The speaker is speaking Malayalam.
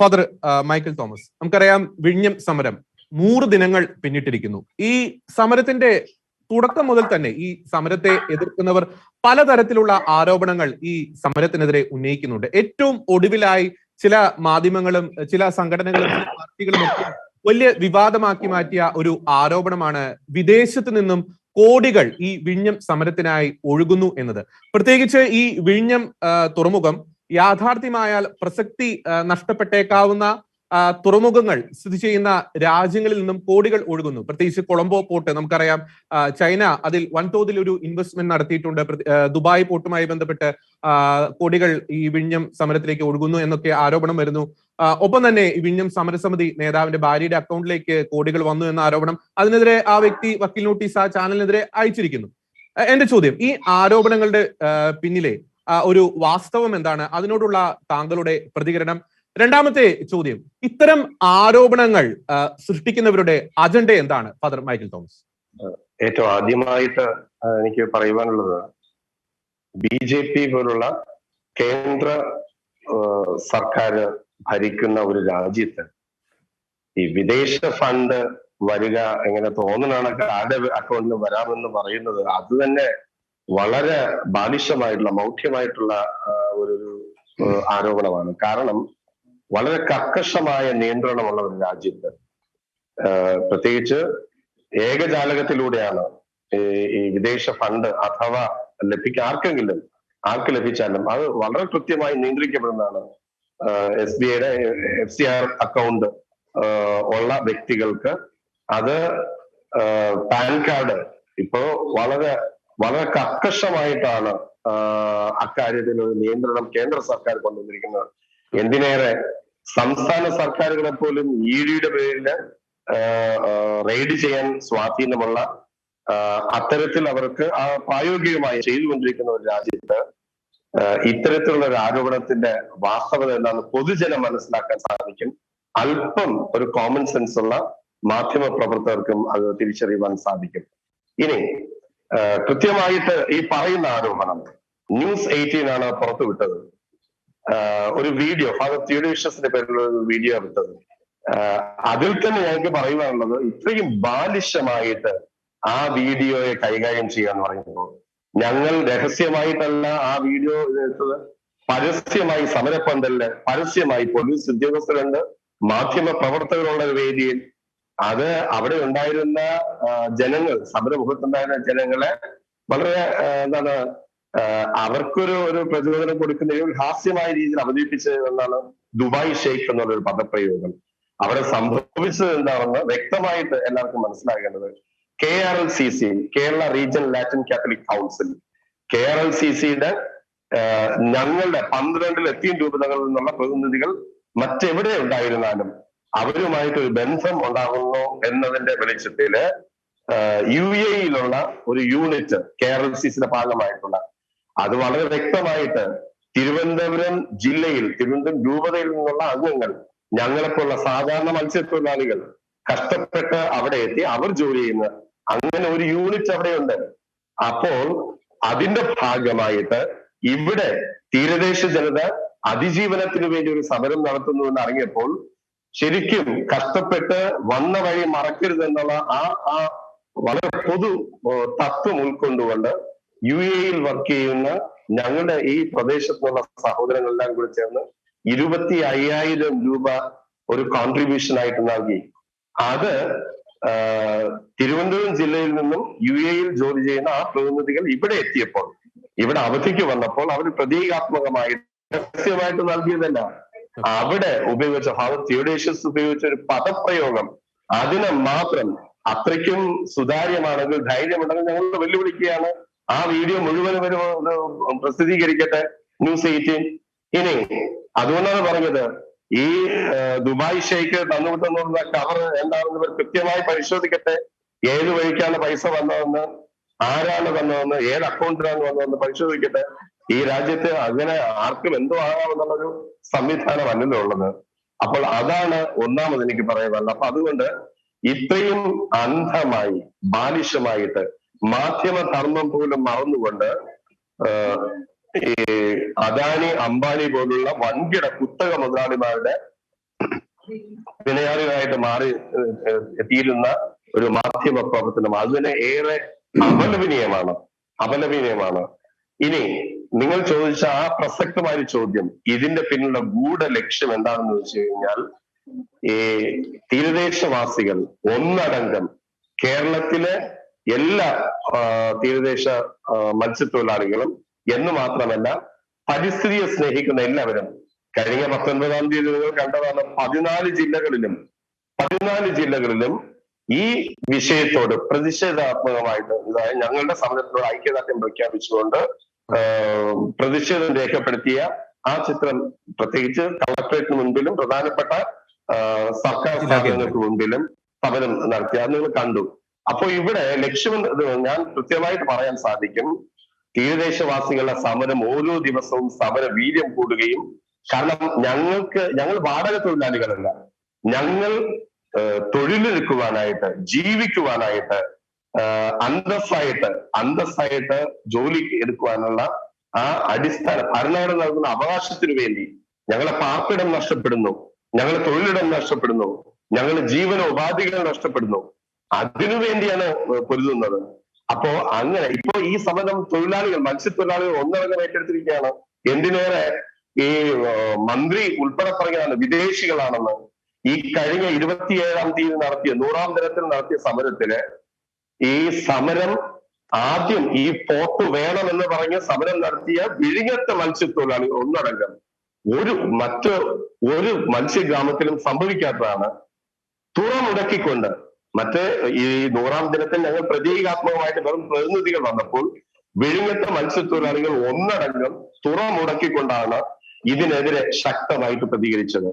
ഫാദർ മൈക്കിൾ തോമസ് നമുക്കറിയാം വിഴിഞ്ഞം സമരം നൂറ് ദിനങ്ങൾ പിന്നിട്ടിരിക്കുന്നു. ഈ സമരത്തിന്റെ തുടക്കം മുതൽ തന്നെ ഈ സമരത്തെ എതിർക്കുന്നവർ പലതരത്തിലുള്ള ആരോപണങ്ങൾ ഈ സമരത്തിനെതിരെ ഉന്നയിക്കുന്നുണ്ട്. ഏറ്റവും ഒടുവിലായി ചില മാധ്യമങ്ങളും ചില സംഘടനകളും ചില പാർട്ടികളും ഒക്കെ വലിയ വിവാദമാക്കി മാറ്റിയ ഒരു ആരോപണമാണ് വിദേശത്ത് നിന്നും കോടികൾ ഈ വിഴിഞ്ഞം സമരത്തിനായി ഒഴുകുന്നു എന്നത്. പ്രത്യേകിച്ച് ഈ വിഴിഞ്ഞം തുറമുഖം യാഥാർത്ഥ്യമായാൽ പ്രസക്തി നഷ്ടപ്പെട്ടേക്കാവുന്ന തുറമുഖങ്ങൾ സ്ഥിതി ചെയ്യുന്ന രാജ്യങ്ങളിൽ നിന്നും കോടികൾ ഒഴുകുന്നു. പ്രത്യേകിച്ച് കൊളംബോ പോർട്ട് നമുക്കറിയാം. ചൈന അതിൽ വൻതോതിൽ ഒരു ഇൻവെസ്റ്റ്മെന്റ് നടത്തിയിട്ടുണ്ട് ദുബായ് പോർട്ടുമായി ബന്ധപ്പെട്ട് കോടികൾ ഈ വിഴിഞ്ഞം സമരത്തിലേക്ക് ഒഴുകുന്നു എന്നൊക്കെ ആരോപണം വരുന്നു. ഒപ്പം തന്നെ വിഴിഞ്ഞം സമരസമിതി നേതാവിന്റെ ഭാര്യയുടെ അക്കൗണ്ടിലേക്ക് കോടികൾ വന്നു എന്ന ആരോപണം അതിനെതിരെ ആ വ്യക്തി വക്കീൽ നോട്ടീസ് ആ ചാനലിനെതിരെ അയച്ചിരിക്കുന്നു. എന്റെ ചോദ്യം ഈ ആരോപണങ്ങളുടെ പിന്നിലെ ഒരു വാസ്തവം എന്താണ്? അതിനോടുള്ള താങ്കളുടെ പ്രതികരണം. രണ്ടാമത്തെ ചോദ്യം. ഇത്തരം ആരോപണങ്ങൾ സൃഷ്ടിക്കുന്നവരുടെ അജണ്ട എന്താണ് ഫാദർ മൈക്കിൾ തോമസ്? ഏറ്റവും ആദ്യമായിട്ട് എനിക്ക് പറയുവാനുള്ളത് ബി ജെ പി പോലുള്ള കേന്ദ്ര സർക്കാർ ഭരിക്കുന്ന ഒരു രാജ്യത്ത് ഈ വിദേശ ഫണ്ട് വരിക എങ്ങനെ ആരുടെ അക്കൗണ്ടിൽ വരാമെന്ന് പറയുന്നത് അത് തന്നെ വളരെ ബാലിശമായിട്ടുള്ള മൗഢ്യമായിട്ടുള്ള ഒരു ആരോപണമാണ്. കാരണം വളരെ കർക്കശമായ നിയന്ത്രണമുള്ള ഒരു രാജ്യത്ത് പ്രത്യേകിച്ച് ഏകജാലകത്തിലൂടെയാണ് ഈ വിദേശ ഫണ്ട് അഥവാ ലഭിക്ക ആർക്കെങ്കിലും ആർക്ക് ലഭിച്ചാലും അത് വളരെ കൃത്യമായി നിയന്ത്രിക്കപ്പെടുന്നതാണ് എസ് ബി ഐയുടെ എഫ് സി ആർ അക്കൗണ്ട് ഉള്ള വ്യക്തികൾക്ക്. അത് പാൻ കാർഡ് ഇപ്പോ വളരെ വളരെ കർക്കശമായിട്ടാണ് അക്കാര്യത്തിൽ ഒരു നിയന്ത്രണം കേന്ദ്ര സർക്കാർ കൊണ്ടുവന്നിരിക്കുന്നത്. എന്തിനേറെ? സംസ്ഥാന സർക്കാരുകളെ പോലും ഇ ഡിയുടെ പേരിൽ റെയ്ഡ് ചെയ്യാൻ സ്വാധീനമുള്ള അത്തരത്തിൽ അവർക്ക് ആ പ്രായോഗികമായി ചെയ്തുകൊണ്ടിരിക്കുന്ന ഒരു രാജ്യത്ത് ഇത്തരത്തിലുള്ള ഒരു ആരോപണത്തിന്റെ വാസ്തവത എന്താണെന്ന് പൊതുജനം മനസ്സിലാക്കാൻ സാധിക്കും. അല്പം ഒരു കോമൺ സെൻസ് ഉള്ള മാധ്യമ പ്രവർത്തകർക്കും അത് തിരിച്ചറിയുവാൻ സാധിക്കും. ഇനി കൃത്യമായിട്ട് ഈ പറയുന്ന ആരോപണം ന്യൂസ് എയ്റ്റീൻ ആണ് പുറത്തുവിട്ടത് വിട്ടത്. ഒരു വീഡിയോ ഫാദർ തിയോഡീഷ്യസിന്റെ പേരിലുള്ള ഒരു വീഡിയോ വിട്ടത്. അതിൽ തന്നെ ഞങ്ങൾക്ക് പറയുവാനുള്ളത് ഇത്രയും ബാലിശമായിട്ട് ആ വീഡിയോയെ കൈകാര്യം ചെയ്യാന്ന് പറയുമ്പോൾ ഞങ്ങൾ രഹസ്യമായിട്ടല്ല ആ വീഡിയോ എടുത്തത്. പരസ്യമായി സമരപ്പന്തലിൽ പരസ്യമായി പോലീസ് ഉദ്യോഗസ്ഥരുണ്ട്. മാധ്യമ പ്രവർത്തകരുള്ള ഒരു വേദിയിൽ അത് അവിടെ ഉണ്ടായിരുന്ന ജനങ്ങൾ സമരമുഖത്തുണ്ടായിരുന്ന ജനങ്ങളെ വളരെ എന്താണ് അവർക്കൊരു ഒരു പ്രചോദനം കൊടുക്കുന്ന ഒരു ഹാസ്യമായ രീതിയിൽ അവതരിപ്പിച്ചത് എന്നാണ് ദുബായ് ഷെയ്ഖ് എന്നുള്ള ഒരു പദപ്രയോഗം. അവിടെ സംഭവിച്ചത് എന്താണെന്ന് വ്യക്തമായിട്ട് എല്ലാവർക്കും മനസ്സിലാകേണ്ടത് K R L C C Kerala regional Latin Catholic council. K R L C സിയുടെ ഞങ്ങളുടെ പന്ത്രണ്ട് ലത്തീൻ രൂപതകളിൽ നിന്നുള്ള പ്രതിനിധികൾ മറ്റെവിടെ ഉണ്ടായിരുന്നാലും അവരുമായിട്ട് ഒരു ബന്ധം ഉണ്ടാകുന്നു എന്നതിന്റെ വെളിച്ചത്തിൽ യു എയിലുള്ള ഒരു യൂണിറ്റ് കെ ഭാഗമായിട്ടുള്ള അത് വളരെ വ്യക്തമായിട്ട് തിരുവനന്തപുരം ജില്ലയിൽ തിരുവനന്തപുരം രൂപതയിൽ നിന്നുള്ള അംഗങ്ങൾ ഞങ്ങളെപ്പോലുള്ള സാധാരണ മത്സ്യത്തൊഴിലാളികൾ കഷ്ടപ്പെട്ട് അവിടെ എത്തി അവർ ജോലി ചെയ്യുന്ന അങ്ങനെ ഒരു യൂണിറ്റ് അവിടെയുണ്ട്. അപ്പോൾ അതിന്റെ ഭാഗമായിട്ട് ഇവിടെ തീരദേശ ജനത അതിജീവനത്തിന് വേണ്ടി ഒരു സമരം നടത്തുന്നു എന്ന് അറിഞ്ഞപ്പോൾ ശരിക്കും കഷ്ടപ്പെട്ട് വന്ന വഴി മറക്കരുത് എന്നുള്ള ആ ആ വളരെ പൊതു തത്വം ഉൾക്കൊണ്ടുകൊണ്ട് യു എയിൽ വർക്ക് ചെയ്യുന്ന ഞങ്ങളുടെ ഈ പ്രദേശത്തുള്ള സഹോദരങ്ങളെല്ലാം കൂടി ചേർന്ന് ഇരുപത്തി അയ്യായിരം രൂപ ഒരു കോൺട്രിബ്യൂഷൻ ആയിട്ട് നൽകി. അത് തിരുവനന്തപുരം ജില്ലയിൽ നിന്നും യു എയിൽ ജോലി ചെയ്യുന്ന ആ പ്രതിനിധികൾ ഇവിടെ എത്തിയപ്പോൾ ഇവിടെ അവധിക്ക് വന്നപ്പോൾ അവർ പ്രതീകാത്മകമായി രഹസ്യമായിട്ട് നൽകിയതല്ല. അവിടെ ഉപയോഗിച്ച ഫാദർ തിയോഡേഷ്യസ് ഉപയോഗിച്ച ഒരു പദപ്രയോഗം അതിനെ മാത്രം അത്രയ്ക്കും സുതാര്യമാണെങ്കിൽ ധൈര്യമുണ്ടെങ്കിൽ ഞങ്ങൾ വെല്ലുവിളിക്കുകയാണ്. ആ വീഡിയോ മുഴുവൻ ഒരു പ്രസിദ്ധീകരിക്കട്ടെ ന്യൂസ് എയ്റ്റീൻ. ഇനി അതുകൊണ്ടാണ് പറഞ്ഞത് ഈ ദുബായ് ഷെയ്ക്ക് തന്നുവിട്ടെന്നുള്ള കവർ എന്താണെന്ന് ഇവർ കൃത്യമായി പരിശോധിക്കട്ടെ. ഏത് വഴിക്കാണ് പൈസ വന്നതെന്ന് ആരാണ് വന്നതെന്ന് ഏത് അക്കൗണ്ടിലാണ് വന്നതെന്ന് പരിശോധിക്കട്ടെ. ഈ രാജ്യത്ത് അങ്ങനെ ആർക്കും എന്തോ ആകാമെന്നുള്ളൊരു സംവിധാനമല്ലല്ലോ ഉള്ളത്. അപ്പോൾ അതാണ് ഒന്നാമത് എനിക്ക് പറയാനുള്ളത് അപ്പൊ അതുകൊണ്ട് ഇത്രയും അന്ധമായി ബാലിശമായിട്ട് മാധ്യമ ധർമ്മം പോലും മറന്നുകൊണ്ട് ഈ അദാനി അംബാനി പോലുള്ള വൻകിട കുത്തക മുതലാളിമാരുടെ വിനയാളികളായിട്ട് മാറി എത്തിയിരുന്ന ഒരു മാധ്യമ പ്രവർത്തനം. അതിന് ഏറെ അപലപനീയമാണ്. അപലപനീയമാണ്. ഇനി നിങ്ങൾ ചോദിച്ച ആ പ്രസക്തമായ ചോദ്യം ഇതിന്റെ പിന്നിലുള്ള ഗൂഢ ലക്ഷ്യം എന്താണെന്ന് വെച്ച് കഴിഞ്ഞാൽ ഈ തീരദേശവാസികൾ ഒന്നടങ്കം കേരളത്തിലെ എല്ലാ തീരദേശ മത്സ്യത്തൊഴിലാളികളും എന്ന് മാത്രമല്ല പരിസ്ഥിതിയെ സ്നേഹിക്കുന്ന എല്ലാവരും കഴിഞ്ഞ പത്തൊൻപതാം തീയതി നിങ്ങൾ കണ്ടതാണ് പതിനാല് ജില്ലകളിലും പതിനാല് ജില്ലകളിലും ഈ വിഷയത്തോട് പ്രതിഷേധാത്മകമായിട്ട് ഞങ്ങളുടെ സമരത്തോട് ഐക്യദാർഢ്യം പ്രഖ്യാപിച്ചുകൊണ്ട് പ്രതിഷേധം രേഖപ്പെടുത്തിയ ആ ചിത്രം പ്രത്യേകിച്ച് കളക്ടറേറ്റിന് മുൻപിലും പ്രധാനപ്പെട്ട സർക്കാർ സ്ഥാപനങ്ങൾക്ക് മുൻപിലും സമരം നടത്തി. അത് നിങ്ങൾ കണ്ടു. അപ്പോൾ ഇവിടെ ലക്ഷ്യം ഞാൻ കൃത്യമായിട്ട് പറയാൻ സാധിക്കും. തീരദേശവാസികളുടെ സമരം ഓരോ ദിവസവും സമര വീര്യം കൂടുകയും കാരണം ഞങ്ങൾക്ക് ഞങ്ങൾ വാടക തൊഴിലാളികളല്ല. ഞങ്ങൾ തൊഴിലെടുക്കുവാനായിട്ട് ജീവിക്കുവാനായിട്ട് അന്തസ്സായിട്ട് അന്തസ്സായിട്ട് ജോലി എടുക്കുവാനുള്ള ആ അടിസ്ഥാന ഭരണഘടന നൽകുന്ന അവകാശത്തിന് വേണ്ടി ഞങ്ങളെ പാർപ്പിടം നഷ്ടപ്പെടുന്നു ഞങ്ങളെ തൊഴിലിടം നഷ്ടപ്പെടുന്നു ഞങ്ങളുടെ ജീവന ഉപാധികൾ നഷ്ടപ്പെടുന്നു. അതിനു വേണ്ടിയാണ് പൊരുതുന്നത്. അപ്പോ അങ്ങനെ ഇപ്പോ ഈ സമരം തൊഴിലാളികൾ മത്സ്യത്തൊഴിലാളികൾ ഒന്നടങ്കം ഏറ്റെടുത്തിരിക്കുകയാണ്. എന്തിനേറെ ഈ മന്ത്രി ഉൾപ്പെടെ പറയുകയാണ് വിദേശികളാണെന്ന്. ഈ കഴിഞ്ഞ ഇരുപത്തിയേഴാം തീയതി നടത്തിയ നൂറാം ദിനത്തിൽ നടത്തിയ സമരത്തിൽ ഈ സമരം ആദ്യം ഈ പോർട്ട് വേണമെന്ന് പറഞ്ഞ് സമരം നടത്തിയ വിഴിഞ്ഞത്തെ മത്സ്യത്തൊഴിലാളികൾ ഒന്നടങ്കം ഒരു മറ്റ് ഒരു മത്സ്യഗ്രാമത്തിലും സംഭവിക്കാത്തതാണ്. തുറ മുടക്കിക്കൊണ്ട് മറ്റ് ഈ നൂറാം ദിനത്തിൽ ഞങ്ങൾ പ്രതീകാത്മകമായിട്ട് വെറും പ്രതിനിധികൾ വന്നപ്പോൾ വിഴിഞ്ഞത്തെ മത്സ്യത്തൊഴിലാളികൾ ഒന്നടങ്കം തുറ മുടക്കിക്കൊണ്ടാണ് ഇതിനെതിരെ ശക്തമായിട്ട് പ്രതികരിച്ചത്.